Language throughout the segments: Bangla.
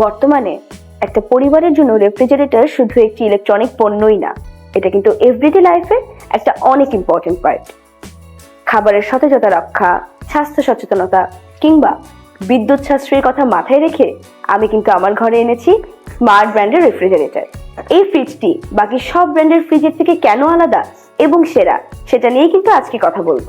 বর্তমানে একটা পরিবারের জন্য রেফ্রিজারেটর শুধু একটি ইলেকট্রনিক পণ্যই না, এটা কিন্তু এভরিডে লাইফে একটা অনেক ইম্পর্টেন্ট পার্ট খাবারের সতেজতা রক্ষা, স্বাস্থ্য সচেতনতা, কিংবা বিদ্যুৎ সাশ্রয়ের কথা মাথায় রেখে আমি কিন্তু আমার ঘরে এনেছি স্মার্ট ব্র্যান্ডের রেফ্রিজারেটর এই ফ্রিজটি বাকি সব ব্র্যান্ডের ফ্রিজের থেকে কেন আলাদা এবং সেরা, সেটা নিয়ে কিন্তু আজকে কথা বলব।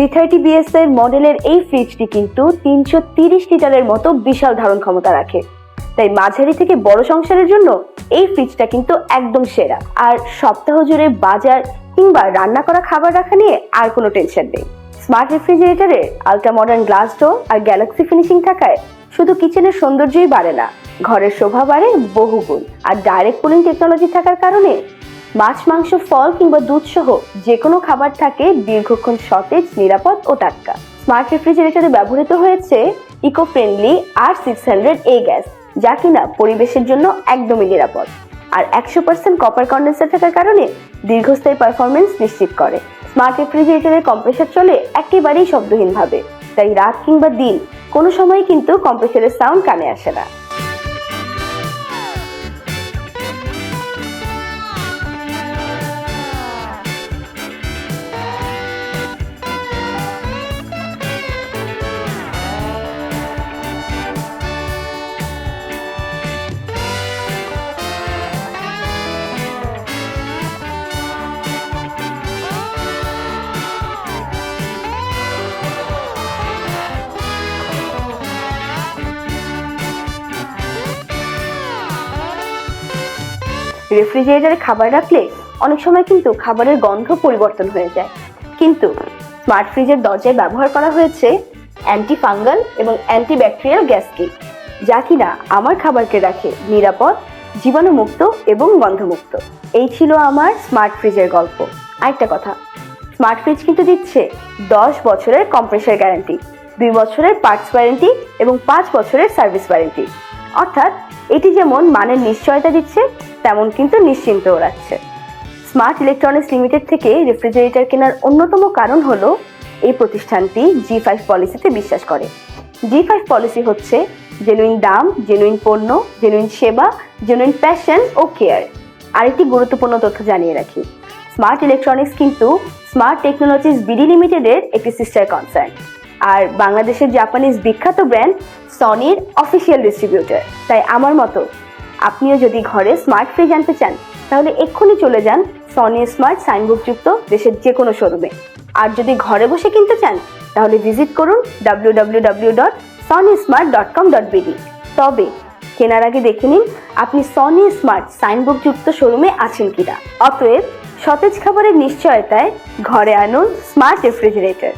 থ্রি থার্টি বিএস এর মডেলের এই ফ্রিজটি কিন্তু তিনশো তিরিশ লিটারের মতো বিশাল ধারণ ক্ষমতা রাখে। তাই মাঝারি থেকে বড় সংসারের জন্য এই ফ্রিজটা কিন্তু একদম সেরা। আর সপ্তাহ জুড়ে বাজার কিংবা রান্না করা খাবার রাখা নিয়ে আর কোনো টেনশন নেই। স্মার্ট রেফ্রিজারেটরে আলট্রা মডার্ন গ্লাস ডোর আর গ্যালাক্সি ফিনিশিং থাকায় শুধু কিচেনের সৌন্দর্যই বাড়ে না, ঘরের শোভা বাড়ে বহুগুণ। আর ডাইরেক্ট কুলিং টেকনোলজি থাকার কারণে মাছ, মাংস, ফল কিংবা দুধ সহ যে কোনো খাবার থাকে দীর্ঘক্ষণ সতেজ, নিরাপদ ও টাটকা। স্মার্ট রেফ্রিজারেটরে ব্যবহৃত হয়েছে ইকো ফ্রেন্ডলি আর সিক্স হান্ড্রেড এ গ্যাস, যা কিনা পরিবেশের জন্য একদমই নিরাপদ। আর একশো পার্সেন্ট কপার কন্ডেন্সার থাকার কারণে দীর্ঘস্থায়ী পারফরমেন্স নিশ্চিত করে। স্মার্ট রেফ্রিজারেটরের কম্প্রেসার চলে একেবারেই শব্দহীনভাবে। তাই রাত কিংবা দিন কোনো সময় কিন্তু কম্প্রেসারের সাউন্ড কানে আসে না। রেফ্রিজারেটরে খাবার রাখলে অনেক সময় কিন্তু খাবারের গন্ধ পরিবর্তন হয়ে যায়। কিন্তু স্মার্ট ফ্রিজের দরজায় ব্যবহার করা হয়েছে অ্যান্টি ফাঙ্গাল এবং অ্যান্টি ব্যাকটেরিয়াল গ্যাস কিট যা কিনা আমার খাবারকে রাখে নিরাপদ, জীবাণুমুক্ত এবং গন্ধমুক্ত। এই ছিল আমার স্মার্ট ফ্রিজের গল্প। আরেকটা কথা স্মার্ট ফ্রিজ কিন্তু দিচ্ছে দশ বছরের কম্প্রেসার গ্যারান্টি দুই বছরের পার্টস ওয়ারেন্টি এবং পাঁচ বছরের সার্ভিস ওয়ারেন্টি অর্থাৎ এটি যেমন মানের নিশ্চয়তা দিচ্ছে তেমন কিন্তু নিশ্চিন্তও রাখছে স্মার্ট ইলেকট্রনিক্স লিমিটেড থেকে রেফ্রিজারেটর কেনার অন্যতম কারণ হলো, এই প্রতিষ্ঠানটি জি ফাইভ পলিসিতে বিশ্বাস করে। জি ফাইভ পলিসি হচ্ছে জেনুইন দাম জেনুইন পণ্য জেনুইন সেবা জেনুইন প্যাশন ও কেয়ার আরেকটি গুরুত্বপূর্ণ তথ্য জানিয়ে রাখি। স্মার্ট ইলেকট্রনিক্স কিন্তু স্মার্ট টেকনোলজিস বিডি লিমিটেডের একটি সিস্টার কনসার্ন আর বাংলাদেশের জাপানিজ বিখ্যাত ব্র্যান্ড সনির অফিসিয়াল ডিস্ট্রিবিউটর তাই আমার মতো আপনিও যদি ঘরে স্মার্ট ফ্রিজ আনতে চান, তাহলে এক্ষুনি চলে যান সনি স্মার্ট সাইনবোর্ডযুক্ত দেশের যে কোনো শোরুমে আর যদি ঘরে বসে কিনতে চান, তাহলে ভিজিট করুন W W W dot Sony smart dot com dot তবে, কেনার আগে দেখে নিন, আপনি সনি স্মার্ট সাইনবোর্ডযুক্ত শোরুমে আছেন কিনা। অতএব, সতেজ খাবারের নিশ্চয়তায় ঘরে আনুন স্মার্ট রেফ্রিজারেটর